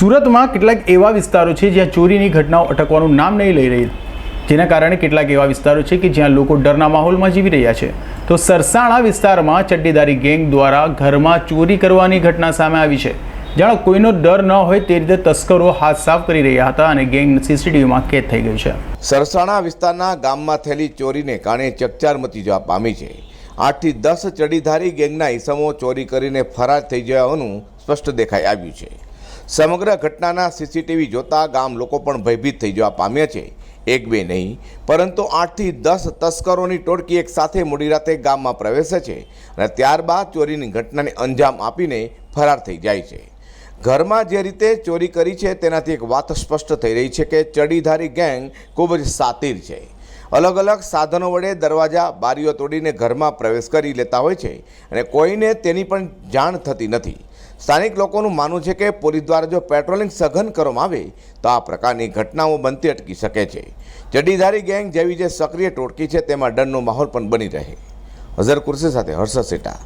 સુરતમાં કેટલાક એવા વિસ્તારો છે જ્યાં ચોરીની ઘટનાઓ અટકવાનું નામ નહીં લઈ રહી. જેના કારણે કેટલાક એવા વિસ્તારો છે કે જ્યાં લોકો ડરના માહોલમાં જીવી રહ્યા છે. તો સરસાણા વિસ્તારમાં ચડ્ડીદારી ગેંગ દ્વારા ઘરમાં ચોરી કરવાની ઘટના સામે આવી છે. જાણો, કોઈનો ડર ન હોય તે રીતે તસ્કરો હાથ સાફ કરી રહ્યા હતા અને ગેંગ સીસીટીવીમાં કેદ થઈ ગઈ છે. સરસાણા વિસ્તારના ગામમાં થયેલી ચોરીને કારણે ચકચાર મચી જવા પામી છે. આઠથી દસ ચડીધારી ગેંગના ઈસમો ચોરી કરીને ફરાર થઈ જવાનું સ્પષ્ટ દેખાઈ આવ્યું છે. સમગ્ર ઘટનાના સીસીટીવી જોતા ગામ લોકો પણ ભયભીત થઈ જવા પામ્યા છે. એક બે નહીં, પરંતુ આઠથી દસ તસ્કરોની ટોળકી એક સાથે મોડી રાતે ગામમાં પ્રવેશે છે અને ત્યારબાદ ચોરીની ઘટનાને અંજામ આપીને ફરાર થઈ જાય છે. ઘરમાં જે રીતે ચોરી કરી છે તેનાથી એક વાત સ્પષ્ટ થઈ રહી છે કે ચડીધારી ગેંગ ખૂબ જ સાતીર છે. અલગ અલગ સાધનો વડે દરવાજા, બારીઓ તોડીને ઘરમાં પ્રવેશ કરી લેતા હોય છે અને કોઈને તેની પણ જાણ થતી નથી. સ્થાનિક લોકોનું માનવું છે કે પોલીસ દ્વારા જો પેટ્રોલિંગ સઘન કરવામાં આવે, તો આ પ્રકારની ઘટનાઓ બનતી અટકી શકે છે. ચડીધારી ગેંગ જેવી જે સક્રિય ટોળકી છે, તેમાં ડરનો માહોલ પણ બની રહે. હઝર કુર્સી સાથે હર્ષદ સેટા.